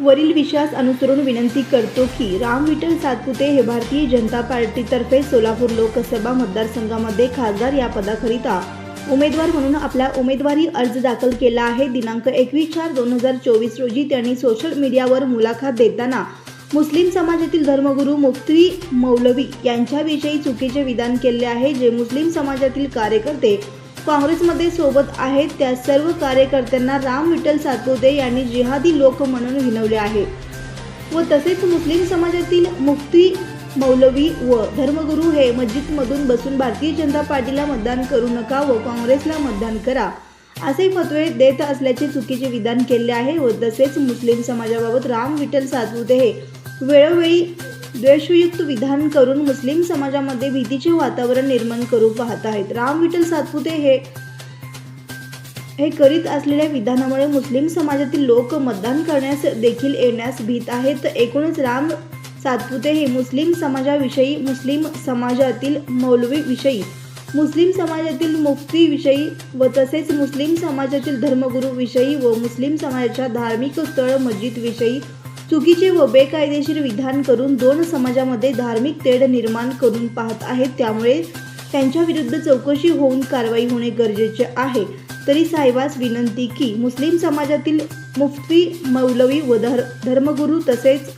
वरील विश्वास अनुसरून विनंती करतो की राम विठ्ठल सातपुते हे भारतीय जनता पार्टीतर्फे सोलापूर लोकसभा मतदारसंघामध्ये खासदार या पदाकरिता उमेदवार म्हणून आपला उमेदवारी अर्ज दाखल केला आहे. दिनांक एकवीस चार दोन हजार चोवीस रोजी त्यांनी सोशल मीडियावर मुलाखत देताना मुस्लिम समाजातील धर्मगुरू मुफ्ती मौलवी यांच्याविषयी चुकीचे विधान केले आहे. जे मुस्लिम समाजातील कार्यकर्ते काँग्रेसमध्ये सोबत आहेत त्या सर्व कार्यकर्त्यांना राम विठ्ठल सातपुते यांनी जिहादी लोक म्हणून विनवले आहे. व तसेच मुस्लिम समाजातील मुफ्ती मौलवी व धर्मगुरू हे मस्जिदमधून बसून भारतीय जनता पार्टीला मतदान करू नका व काँग्रेसला मतदान करा असे फतवे देत असल्याचे चुकीचे विधान केले आहे व तसेच मुस्लिम समाजाबाबत राम विठ्ठल सातपुते हे वेळोवेळी द्वेषयुक्त विधान करून मुस्लिम समाजामध्ये भीतीचे वातावरण निर्माण करू पाहत आहेत. राम विठ्ठल सातपुते हे हे करीत असलेल्या विधानामुळे मुस्लिम समाजातील लोक मतदान करण्यास देखील येण्यास भीत आहेत. एकूणच राम सातपुते हे मुस्लिम समाजाविषयी मुस्लिम समाजातील मौलवीविषयी मुस्लिम समाजातील मुक्तीविषयी व तसेच मुस्लिम समाजातील धर्मगुरूविषयी व मुस्लिम समाजाच्या धार्मिक स्थळ मस्जिदविषयी चुकीचे व बेकायदेशीर विधान करून दोन समाजामध्ये धार्मिक तेढ निर्माण करून पाहत आहेत. त्यामुळे त्यांच्या विरुद्ध चौकशी होऊन कारवाई होणे गरजेचे आहे. तरी साहेबास विनंती की मुस्लिम समाजातील मुफ्ती मौलवी व धर धर्मगुरू तसेच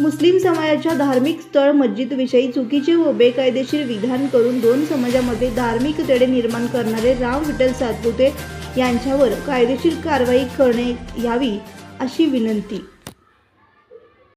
मुस्लिम समाजाच्या धार्मिक स्थळ मस्जिदविषयी चुकीचे व बेकायदेशीर विधान करून दोन समाजामध्ये धार्मिक तेढे निर्माण करणारे राम विठ्ठल सातपुते यांच्यावर कायदेशीर कारवाई करणे यावी अशी विनंती.